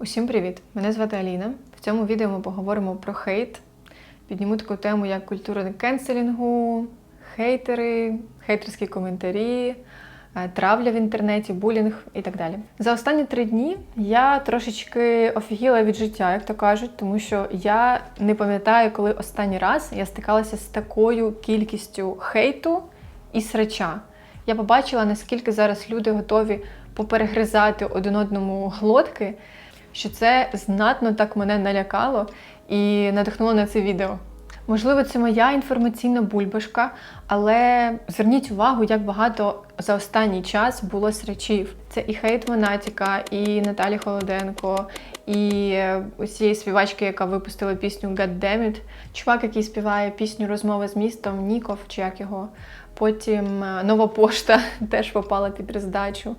Усім привіт! Мене звати Аліна. В цьому відео ми поговоримо про хейт. Підніму таку тему, як культура кенселінгу, хейтери, хейтерські коментарі, е, травля в інтернеті, булінг і так далі. За останні три дні я трошечки офігіла від життя, як то кажуть, тому що я не пам'ятаю, коли останній раз я стикалася з такою кількістю хейту і срача. Я побачила, наскільки зараз люди готові поперегризати один одному глотки, що це знатно так мене налякало і надихнуло на це відео. Можливо, це моя інформаційна бульбашка, але зверніть увагу, як багато за останній час було срачів. Це і хейт Монатіка, і Наталі Холоденко, і цієї співачки, яка випустила пісню God Damn It. Чувак, який співає пісню Розмова з містом, Ніков, чи як його. Потім нова пошта теж попала під роздачу.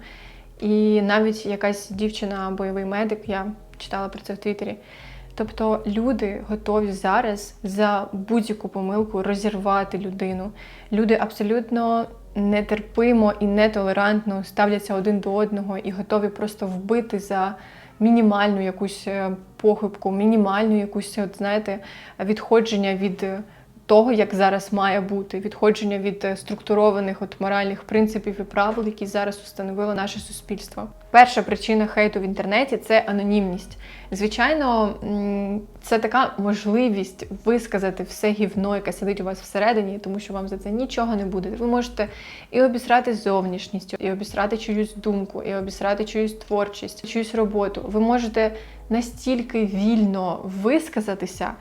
І навіть якась дівчина, бойовий медик, я читала про це в Твіттері. Тобто люди готові зараз за будь-яку помилку розірвати людину. Люди абсолютно нетерпимо і нетолерантно ставляться один до одного і готові просто вбити за мінімальну якусь е, похибку, мінімальну якусь, от знаєте, відходження від того, як зараз має бути, відходження від е, структурованих от моральних принципів і правил, які зараз установило наше суспільство. Перша причина хейту в інтернеті це анонімність. Звичайно, це така можливість висказати все гівно, яке сидить у вас всередині, тому що вам за це нічого не буде. Ви можете і обісрати зовнішністю, і обісрати чиюсь думку, і обісрати чиюсь творчість, чиюсь роботу. Ви можете настільки вільно висказатися.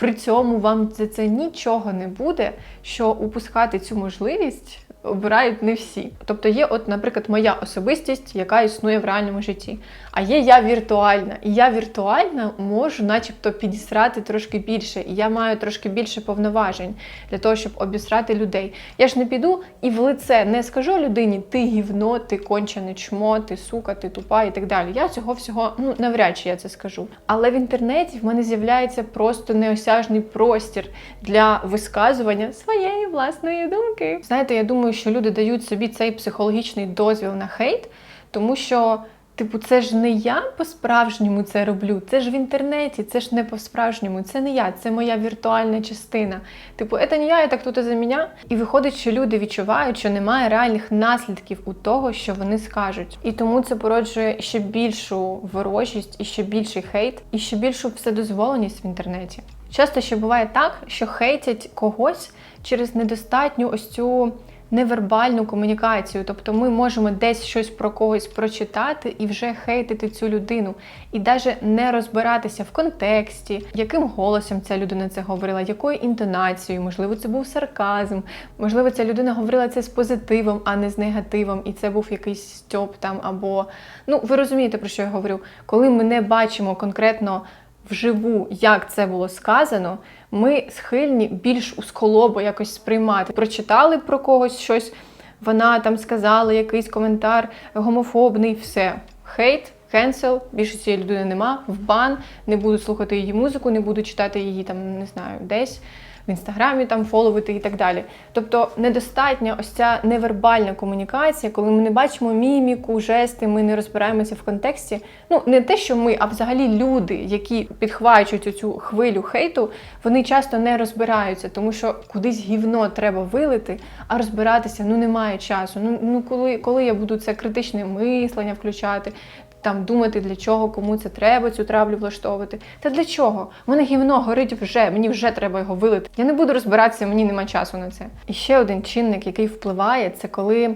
При цьому вам за це нічого не буде, що упускати цю можливість обирають не всі. Тобто є, от, наприклад, моя особистість, яка існує в реальному житті. А є я віртуальна. І я віртуальна можу, начебто, підісрати трошки більше. І я маю трошки більше повноважень для того, щоб обісрати людей. Я ж не піду і в лице не скажу людині ти гівно, ти кончене чмо, ти сука, ти тупа і так далі. Я цього всього ну навряд чи я це скажу. Але в інтернеті в мене з'являється просто неосяжний простір для висказування своєї власної думки. Знаєте, я думаю, що люди дають собі цей психологічний дозвіл на хейт, тому що. Типу, це ж не я по-справжньому це роблю, це ж в інтернеті, це ж не по-справжньому, це не я, це моя віртуальна частина. Типу, це не я, це хтось за мене. І виходить, що люди відчувають, що немає реальних наслідків у того, що вони скажуть. І тому це породжує ще більшу ворожість, і ще більший хейт, і ще більшу вседозволеність в інтернеті. Часто ще буває так, що хейтять когось через недостатню ось цю невербальну комунікацію. Тобто ми можемо десь щось про когось прочитати і вже хейтити цю людину, і навіть не розбиратися в контексті, яким голосом ця людина це говорила, якою інтонацією, можливо, це був сарказм, можливо, ця людина говорила це з позитивом, а не з негативом, і це був якийсь стьоп там або ну ви розумієте, про що я говорю, коли ми не бачимо конкретно вживу, як це було сказано, ми схильні більш усколобо якось сприймати. Прочитали про когось щось, вона там сказала якийсь коментар гомофобний, все. Хейт, кенсел, більше цієї людини нема, в бан, не буду слухати її музику, не буду читати її там, не знаю, десь в інстаграмі там фоловити і так далі. Тобто недостатня ось ця невербальна комунікація, коли ми не бачимо міміку, жести, ми не розбираємося в контексті. Ну не те, що ми, а взагалі люди, які підхвачують цю хвилю хейту, вони часто не розбираються, тому що кудись гівно треба вилити, а розбиратися ну немає часу. Ну ну коли, коли я буду це критичне мислення включати там думати, для чого, кому це треба, цю травлю влаштовувати. Та для чого? Мене гівно горить вже, мені вже треба його вилити. Я не буду розбиратися, мені нема часу на це. І ще один чинник, який впливає, це коли.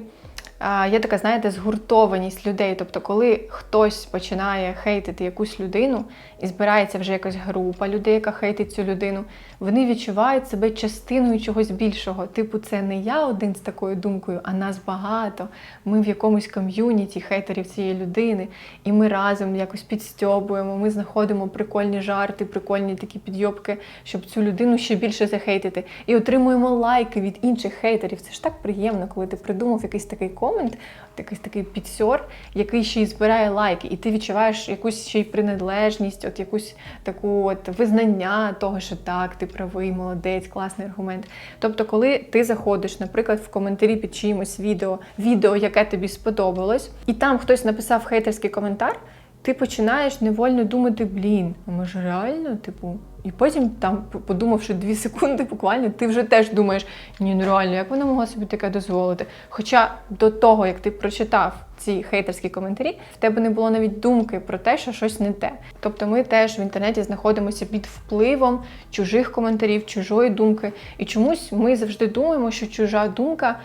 Є така, знаєте, згуртованість людей. Тобто, коли хтось починає хейтити якусь людину і збирається вже якась група людей, яка хейтить цю людину, вони відчувають себе частиною чогось більшого. Типу, це не я один з такою думкою, а нас багато. Ми в якомусь ком'юніті хейтерів цієї людини, і ми разом якось підстьобуємо, ми знаходимо прикольні жарти, прикольні такі підйобки, щоб цю людину ще більше захейтити. І отримуємо лайки від інших хейтерів. Це ж так приємно, коли ти придумав якийсь такий комент, якийсь такий підсьор, який ще й збирає лайки, і ти відчуваєш якусь ще й приналежність, от якусь таку от визнання того, що так, ти правий, молодець, класний аргумент. Тобто, коли ти заходиш, наприклад, в коментарі під чиїмось відео, відео, яке тобі сподобалось, і там хтось написав хейтерський коментар. ти починаєш невольно думати, блін, а може реально, типу. І потім, там, подумавши дві секунди, буквально, ти вже теж думаєш, ні, ну реально, як вона могла собі таке дозволити? Хоча до того, як ти прочитав ці хейтерські коментарі, в тебе не було навіть думки про те, що щось не те. Тобто ми теж в інтернеті знаходимося під впливом чужих коментарів, чужої думки. І чомусь ми завжди думаємо, що чужа думка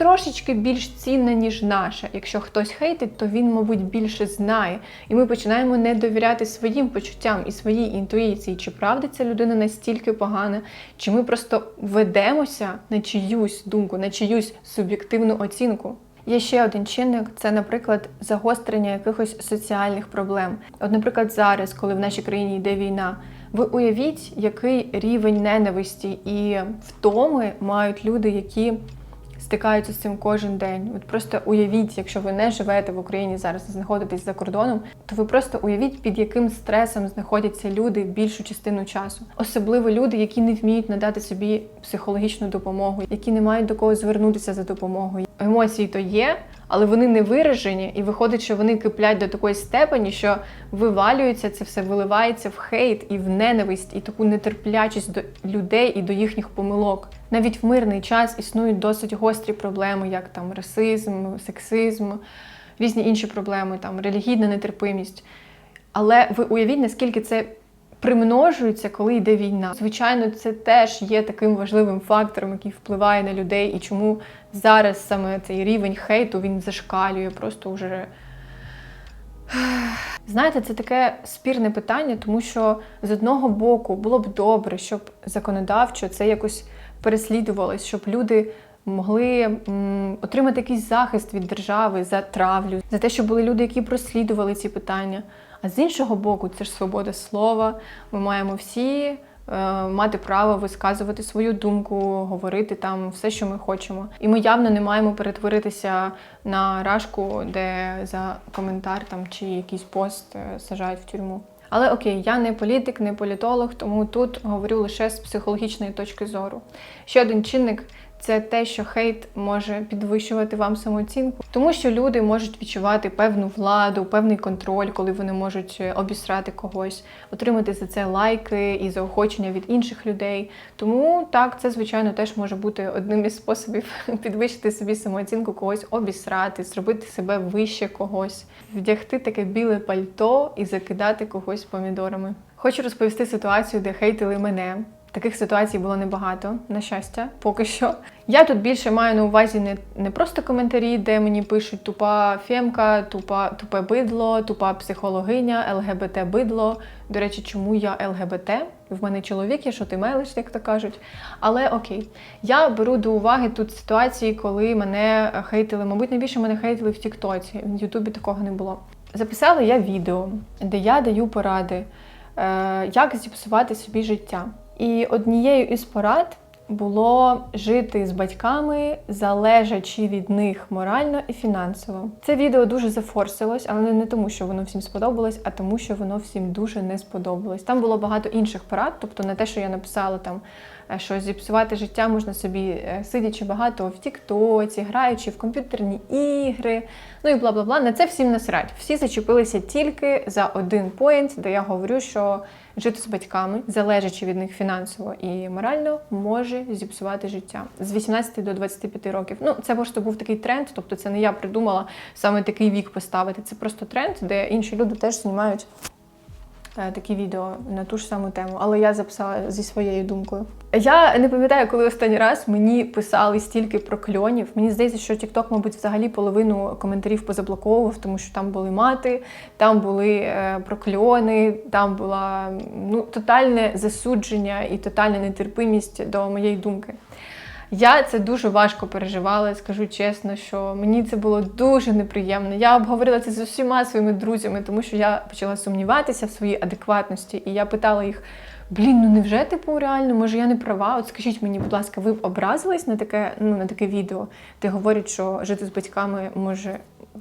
трошечки більш цінна, ніж наша. Якщо хтось хейтить, то він, мабуть, більше знає. І ми починаємо не довіряти своїм почуттям і своїй інтуїції, чи правда ця людина настільки погана, чи ми просто ведемося на чиюсь думку, на чиюсь суб'єктивну оцінку. Є ще один чинник це, наприклад, загострення якихось соціальних проблем. От, наприклад, зараз, коли в нашій країні йде війна, ви уявіть, який рівень ненависті і втоми мають люди, які стикаються з цим кожен день. От просто уявіть, якщо ви не живете в Україні зараз, знаходитесь за кордоном, то ви просто уявіть, під яким стресом знаходяться люди більшу частину часу. Особливо люди, які не вміють надати собі психологічну допомогу, які не мають до кого звернутися за допомогою. Емоції то є. Але вони не виражені, і виходить, що вони киплять до такої степені, що вивалюється це все, виливається в хейт і в ненависть, і таку нетерплячість до людей і до їхніх помилок. Навіть в мирний час існують досить гострі проблеми, як там расизм, сексизм, різні інші проблеми, там релігійна нетерпимість. Але ви уявіть, наскільки це примножується, коли йде війна. Звичайно, це теж є таким важливим фактором, який впливає на людей, і чому зараз саме цей рівень хейту він зашкалює, просто вже. Знаєте, це таке спірне питання, тому що з одного боку було б добре, щоб законодавчо це якось переслідувалось, щоб люди могли отримати якийсь захист від держави за травлю, за те, що були люди, які прослідували ці питання. А з іншого боку, це ж свобода слова. Ми маємо всі е, мати право висказувати свою думку, говорити там все, що ми хочемо. І ми явно не маємо перетворитися на рашку, де за коментар там чи якийсь пост е, сажають в тюрму. Але окей, я не політик, не політолог, тому тут говорю лише з психологічної точки зору. Ще один чинник це те, що хейт може підвищувати вам самооцінку, тому що люди можуть відчувати певну владу, певний контроль, коли вони можуть е, обісрати когось, отримати за це лайки і заохочення від інших людей. Тому так, це звичайно теж може бути одним із способів підвищити собі самооцінку, когось обісрати, зробити себе вище когось, вдягти таке біле пальто і закидати когось помідорами. Хочу розповісти ситуацію, де хейтили мене. Таких ситуацій було небагато, на щастя, поки що. Я тут більше маю на увазі не, не просто коментарі, де мені пишуть тупа фемка, тупа, тупе бидло, тупа психологиня, ЛГБТ бидло. До речі, чому я ЛГБТ? В мене чоловік є, що ти мелиш, як то кажуть. Але окей, я беру до уваги тут ситуації, коли мене хейтили. Мабуть, найбільше мене хейтили в Тіктоці. В Ютубі такого не було. Записала я відео, де я даю поради, е, як зіпсувати собі життя. І однією із порад було жити з батьками, залежачи від них морально і фінансово. Це відео дуже зафорсилось, але не тому, що воно всім сподобалось, а тому, що воно всім дуже не сподобалось. Там було багато інших порад, тобто не те, що я написала там, що зіпсувати життя можна собі, е, сидячи багато в Тіктоці, граючи в комп'ютерні ігри, ну і бла бла бла. На це всім насрать. Всі зачепилися тільки за один поінт, де я говорю, що жити з батьками, залежачи від них фінансово і морально, може зіпсувати життя з 18 до 25 років. Ну, це просто був такий тренд, тобто це не я придумала саме такий вік поставити. Це просто тренд, де інші люди теж знімають е, такі відео на ту ж саму тему, але я записала зі своєю думкою. Я не пам'ятаю, коли останній раз мені писали стільки прокльонів. Мені здається, що TikTok, мабуть, взагалі половину коментарів позаблоковував, тому що там були мати, там були е, прокльони, там була ну, тотальне засудження і тотальна нетерпимість до моєї думки. Я це дуже важко переживала, скажу чесно, що мені це було дуже неприємно. Я обговорила це з усіма своїми друзями, тому що я почала сумніватися в своїй адекватності, і я питала їх: блін, ну невже типу реально, може я не права? От скажіть мені, будь ласка, ви б образились на таке, ну на таке відео, де говорять, що жити з батьками може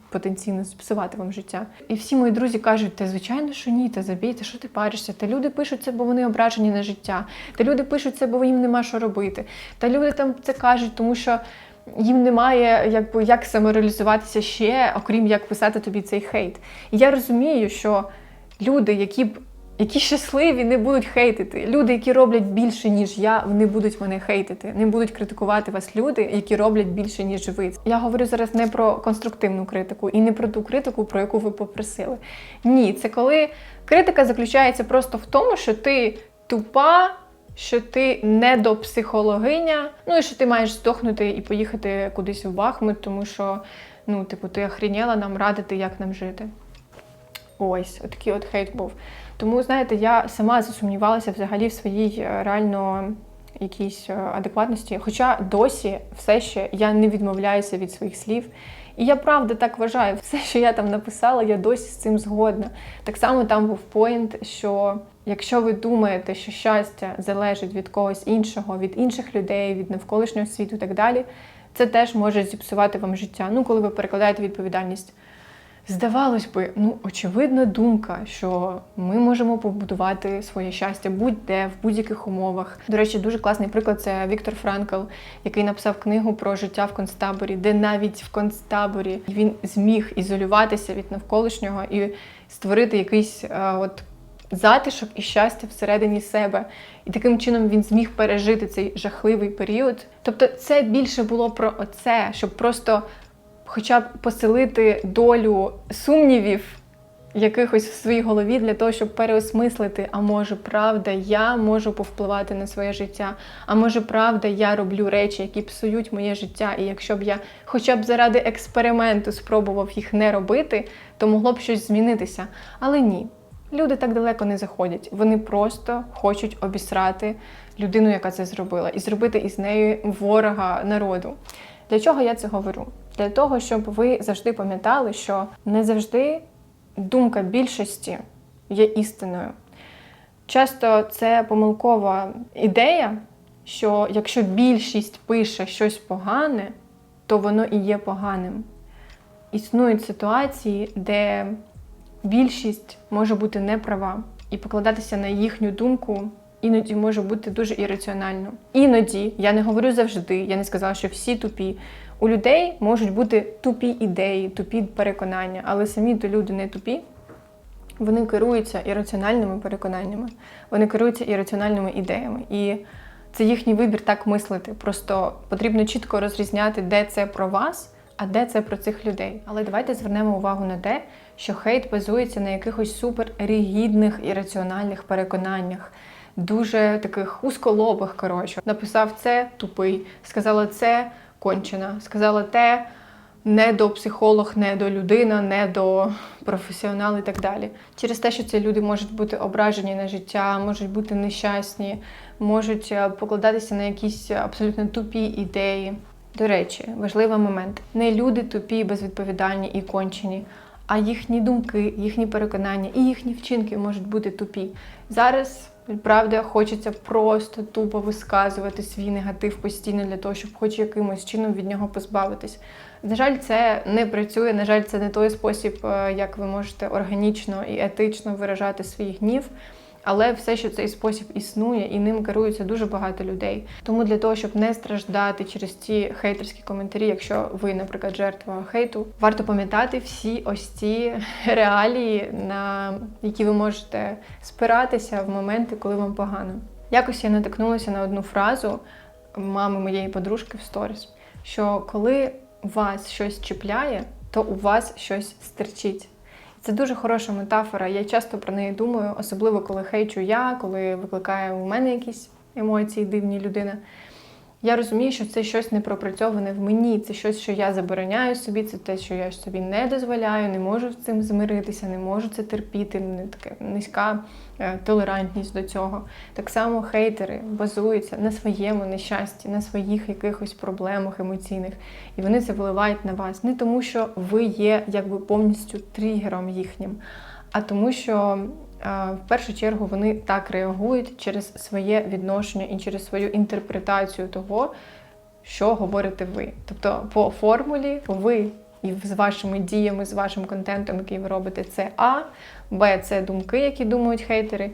потенційно зіпсувати вам життя. І всі мої друзі кажуть, та звичайно, що ні, та забійте, що ти паришся? Та люди пишуть це, бо вони ображені на життя. Та люди пишуть це, бо їм нема що робити. Та люди там це кажуть, тому що їм немає якби як самореалізуватися ще, окрім як писати тобі цей хейт. І я розумію, що люди, які б які щасливі, не будуть хейтити. Люди, які роблять більше, ніж я, вони будуть мене хейтити. Не будуть критикувати вас люди, які роблять більше, ніж ви. Я говорю зараз не про конструктивну критику і не про ту критику, про яку ви попросили. Ні, це коли критика заключається просто в тому, що ти тупа. Що ти недопсихологиня, ну і що ти маєш здохнути і поїхати кудись в Бахмут, тому що ну, типу, ти охріняла нам радити, як нам жити. Ось, отакий от хейт був. Тому, знаєте, я сама засумнівалася взагалі в своїй е, реально якійсь е, адекватності. Хоча досі все ще я не відмовляюся від своїх слів. І я правда так вважаю, все, що я там написала, я досі з цим згодна. Так само там був поінт, що якщо ви думаєте, що щастя залежить від когось іншого, від інших людей, від навколишнього світу і так далі, це теж може зіпсувати вам життя. Ну, коли ви перекладаєте відповідальність. Здавалось би, ну очевидна думка, що ми можемо побудувати своє щастя будь-де, в будь-яких умовах. До речі, дуже класний приклад це Віктор Франкл, який написав книгу про життя в концтаборі, де навіть в концтаборі він зміг ізолюватися від навколишнього і створити якийсь а, от затишок і щастя всередині себе. І таким чином він зміг пережити цей жахливий період. Тобто, це більше було про це, щоб просто хоча б поселити долю сумнівів якихось в своїй голові для того, щоб переосмислити, а може, правда, я можу повпливати на своє життя, а може, правда, я роблю речі, які псують моє життя. І якщо б я хоча б заради експерименту спробував їх не робити, то могло б щось змінитися. Але ні. Люди так далеко не заходять. Вони просто хочуть обісрати людину, яка це зробила, і зробити із нею ворога народу. Для чого я це говорю? Для того, щоб ви завжди пам'ятали, що не завжди думка більшості є істиною. Часто це помилкова ідея, що якщо більшість пише щось погане, то воно і є поганим. Існують ситуації, де більшість може бути неправа, і покладатися на їхню думку іноді може бути дуже ірраціонально. Іноді, я не говорю завжди, я не сказала, що всі тупі. У людей можуть бути тупі ідеї, тупі переконання, але самі то люди не тупі. Вони керуються ірраціональними переконаннями, вони керуються ірраціональними ідеями. І це їхній вибір так мислити. Просто потрібно чітко розрізняти, де це про вас, а де це про цих людей. Але давайте звернемо увагу на те, що хейт базується на якихось суперрігідних ірраціональних переконаннях, дуже таких узколобих. Коротше, написав це тупий, сказала це кончена, сказала те. Не до психолог, не до людина, не до професіонал і так далі. Через те, що ці люди можуть бути ображені на життя, можуть бути нещасні, можуть е, покладатися на якісь абсолютно тупі ідеї. До речі, важливий момент: не люди тупі, безвідповідальні і кончені, а їхні думки, їхні переконання і їхні вчинки можуть бути тупі. Зараз. Правда, хочеться просто тупо висказувати свій негатив постійно для того, щоб хоч якимось чином від нього позбавитись. На жаль, це не працює. На жаль, це не той спосіб, е, як ви можете органічно і етично виражати свій гнів. Але все, що цей спосіб існує, і ним керується дуже багато людей. Тому для того, щоб не страждати через ці хейтерські коментарі, якщо ви, наприклад, жертва хейту, варто пам'ятати всі ось ці реалії, на які ви можете спиратися в моменти, коли вам погано. Якось я натикнулася на одну фразу мами моєї подружки в сторіс, що коли вас щось чіпляє, то у вас щось стерчить. Це дуже хороша метафора. Я часто про неї думаю, особливо коли хейчу я, коли викликає у мене якісь емоції, дивні людина. Я розумію, що це щось непропрацьоване в мені, це щось, що я забороняю собі, це те, що я собі не дозволяю, не можу з цим змиритися, не можу це терпіти, не така низька е, толерантність до цього. Так само хейтери базуються на своєму нещасті, на своїх якихось проблемах емоційних, і вони це виливають на вас. Не тому, що ви є якби повністю тригером їхнім, а тому, що в першу чергу вони так реагують через своє відношення і через свою інтерпретацію того, що говорите ви. Тобто, по формулі ви і з вашими діями, з вашим контентом, який ви робите, це А, Б це думки, які думають хейтери.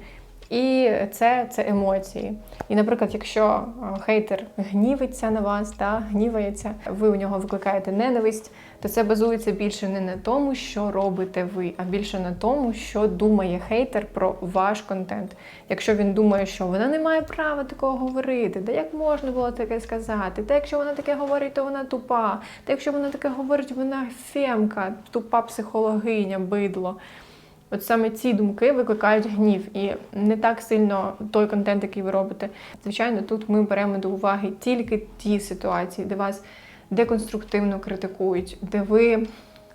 І це, це емоції. І, наприклад, якщо е, хейтер гнівиться на вас, та, гнівається, ви у нього викликаєте ненависть, то це базується більше не на тому, що робите ви, а більше на тому, що думає хейтер про ваш контент. Якщо він думає, що вона не має права такого говорити, да як можна було таке сказати? Та якщо вона таке говорить, то вона тупа. Та якщо вона таке говорить, вона фемка, тупа психологиня, бидло. От саме ці думки викликають гнів, і не так сильно той контент, який ви робите. Звичайно, тут ми беремо до уваги тільки ті ситуації, де вас деконструктивно критикують, де ви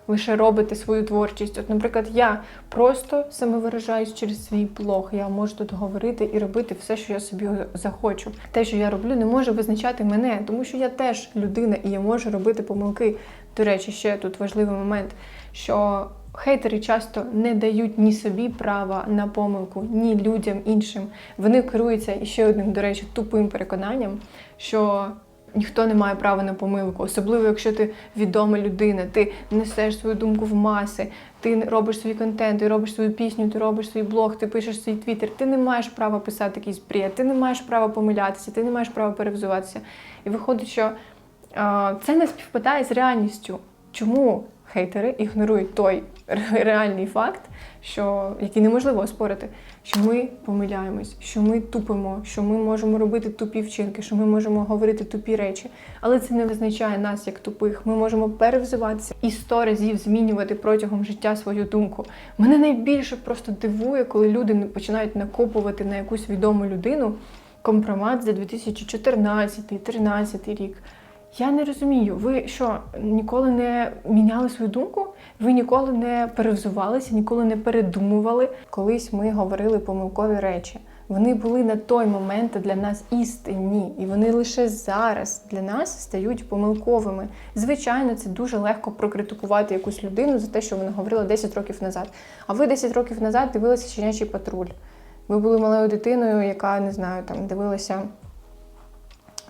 лише робите свою творчість. От, наприклад, я просто самовиражаюсь через свій блог. Я можу тут говорити і робити все, що я собі захочу. Те, що я роблю, не може визначати мене, тому що я теж людина і я можу робити помилки. До речі, ще тут важливий момент, що хейтери часто не дають ні собі права на помилку, ні людям іншим. Вони керуються і ще одним, до речі, тупим переконанням, що ніхто не має права на помилку, особливо якщо ти відома людина, ти несеш свою думку в маси, ти робиш свій контент, ти робиш свою пісню, ти робиш свій блог, ти пишеш свій твіттер. Ти не маєш права писати якийсь бред, ти не маєш права помилятися, ти не маєш права перевзуватися. І виходить, що це не співпадає з реальністю. Чому хейтери ігнорують той реальний факт, що який неможливо оспорити, що ми помиляємось, що ми тупимо, що ми можемо робити тупі вчинки, що ми можемо говорити тупі речі, але це не визначає нас як тупих. Ми можемо перевзиватися і сто разів змінювати протягом життя свою думку. Мене найбільше просто дивує, коли люди починають накопувати на якусь відому людину компромат за 2014-2013 рік. Я не розумію, ви що ніколи не міняли свою думку? Ви ніколи не перевзувалися, ніколи не передумували. Колись ми говорили помилкові речі. Вони були на той момент для нас істинні, і вони лише зараз для нас стають помилковими. Звичайно, це дуже легко прокритикувати якусь людину за те, що вона говорила 10 років назад. А ви 10 років назад дивилися щенячий патруль. Ви були малою дитиною, яка не знаю, там дивилася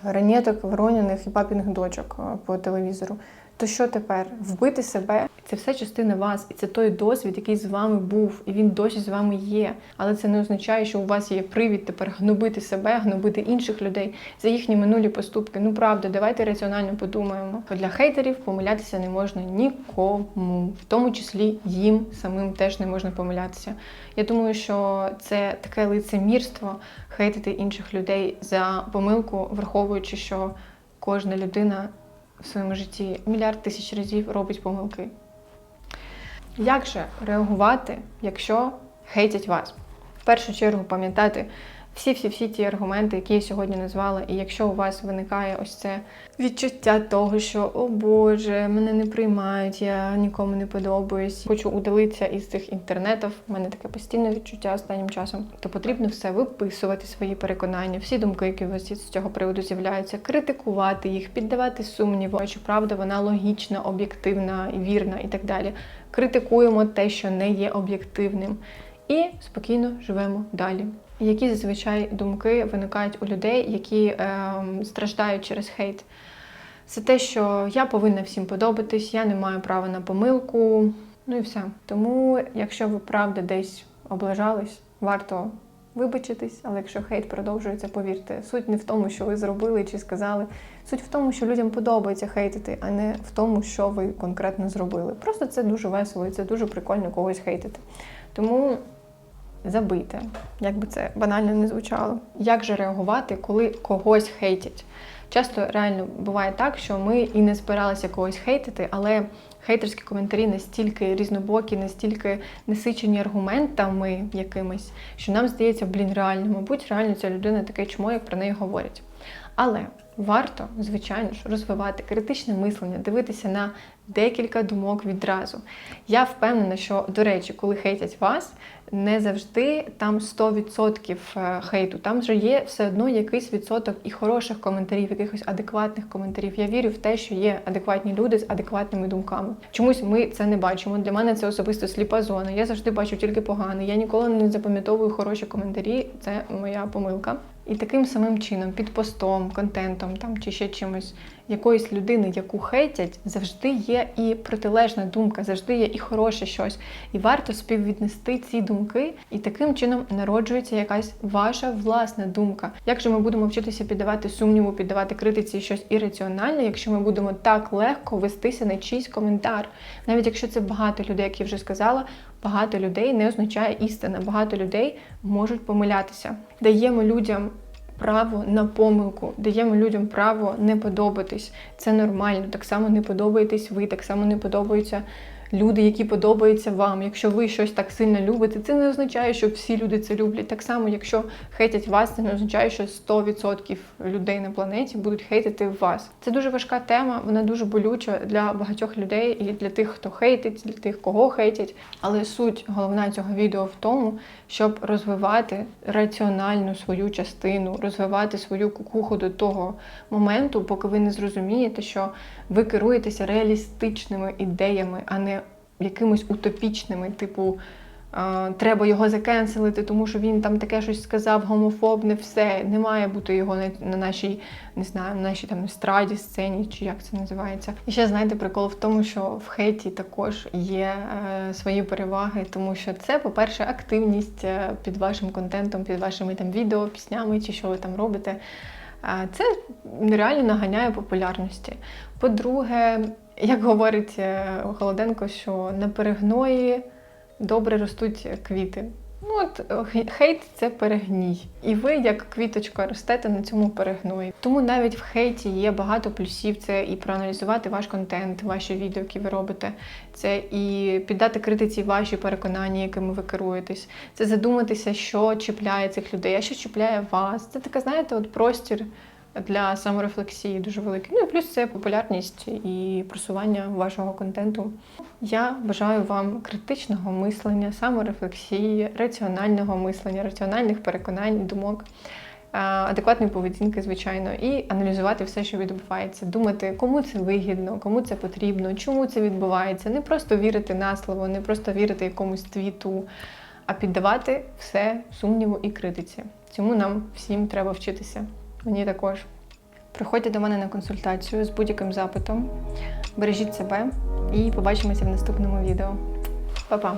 ранеток, Вороніних і папіних дочок е, по телевізору. То що тепер? Вбити себе? Це все частина вас, і це той досвід, який з вами був, і він досі з вами є. Але це не означає, що у вас є привід тепер гнобити себе, гнобити інших людей за їхні минулі поступки. Ну правда, давайте раціонально подумаємо. Для хейтерів помилятися не можна нікому, в тому числі їм самим теж не можна помилятися. Я думаю, що це таке лицемірство хейтити інших людей за помилку, враховуючи, що кожна людина в своєму житті мільярд тисяч разів робить помилки. Як же реагувати, якщо хейтять вас? В першу чергу пам'ятати всі-всі-всі ті аргументи, які я сьогодні назвала, і якщо у вас виникає ось це відчуття того, що о Боже, мене не приймають, я нікому не подобаюсь, хочу удалитися із цих інтернетів, в мене таке постійне відчуття останнім часом, то потрібно все виписувати свої переконання, всі думки, які у вас з цього приводу з'являються, критикувати їх, піддавати сумніву, чи правда вона логічна, об'єктивна, вірна і так далі. Критикуємо те, що не є об'єктивним, і спокійно живемо далі. Які зазвичай думки виникають у людей, які е, страждають через хейт? Це те, що я повинна всім подобатись, я не маю права на помилку, ну і все. Тому, якщо ви правда десь облажались, варто вибачитись, але якщо хейт продовжується, повірте, суть не в тому, що ви зробили чи сказали. Суть в тому, що людям подобається хейтити, а не в тому, що ви конкретно зробили. Просто це дуже весело і це дуже прикольно когось хейтити. Тому забийте, як би це банально не звучало. Як же реагувати, коли когось хейтять? Часто реально буває так, що ми і не збиралися когось хейтити, але хейтерські коментарі настільки різнобокі, настільки насичені аргументами якимись, що нам здається, блін, реально, мабуть, реально ця людина таке чмо, як про неї говорять. Але варто, звичайно ж, розвивати критичне мислення, дивитися на декілька думок відразу. Я впевнена, що, до речі, коли хейтять вас, не завжди там 100% е, хейту. Там вже є все одно якийсь відсоток і хороших коментарів, якихось адекватних коментарів. Я вірю в те, що є адекватні люди з адекватними думками. Чомусь ми це не бачимо. Для мене це особисто сліпа зона. Я завжди бачу тільки погане. Я ніколи не запам'ятовую хороші коментарі. Це моя помилка. І таким самим чином, під постом, контентом там чи ще чимось, якоїсь людини, яку хейтять, завжди є і протилежна думка, завжди є і хороше щось. І варто співвіднести ці думки, і таким чином народжується якась ваша власна думка. Як же ми будемо вчитися піддавати сумніву, піддавати критиці щось ірраціональне, якщо ми будемо так легко вестися на чийсь коментар, навіть якщо це багато людей, як я вже сказала, багато людей не означає істина. Багато людей можуть помилятися. Даємо людям право на помилку, даємо людям право не подобатись. Це нормально. Так само не подобаєтесь ви, так само не подобаються люди, які подобаються вам. Якщо ви щось так сильно любите, це не означає, що всі люди це люблять. Так само, якщо хейтять вас, це не означає, що 100% людей на планеті будуть хейтити вас. Це дуже важка тема, вона дуже болюча для багатьох людей і для тих, хто хейтить, для тих, кого хейтять. Але суть головна цього відео в тому, щоб розвивати раціональну свою частину, розвивати свою кукуху до того моменту, поки ви не зрозумієте, що ви керуєтеся реалістичними ідеями, а не якимось утопічними, типу. Треба його закенселити, тому що він там таке щось сказав, гомофобне, все. Не має бути його на, на нашій, не знаю, на нашій там естраді, сцені, чи як це називається. І ще знаєте, прикол в тому, що в хейті також є е, свої переваги, тому що це, по-перше, активність е, під вашим контентом, під вашими там відео, піснями чи що ви там робите. Е, Це реально наганяє популярності. По-друге, як говорить е, Холоденко, що на перегної добре ростуть квіти. Ну от е, хейт це перегній. І ви, як квіточка, ростете на цьому перегної. Тому навіть в хейті є багато плюсів. Це і проаналізувати ваш контент, ваші відео, які ви робите. Це і піддати критиці ваші переконання, якими ви керуєтесь. Це задуматися, що чіпляє цих людей, а що чіпляє вас. Це така, знаєте, от простір для саморефлексії дуже великий. Ну і плюс це популярність і просування вашого контенту. Я бажаю вам критичного мислення, саморефлексії, раціонального мислення, раціональних переконань, думок. е, Адекватної поведінки, звичайно, і аналізувати все, що відбувається, думати, кому це вигідно, кому це потрібно, чому це відбувається. Не просто вірити на слово, не просто вірити якомусь твіту, а піддавати все сумніву і критиці. Цьому нам всім треба вчитися. Мені також. Приходьте до мене на консультацію з будь-яким запитом. Бережіть себе і побачимося в наступному відео. Па-па!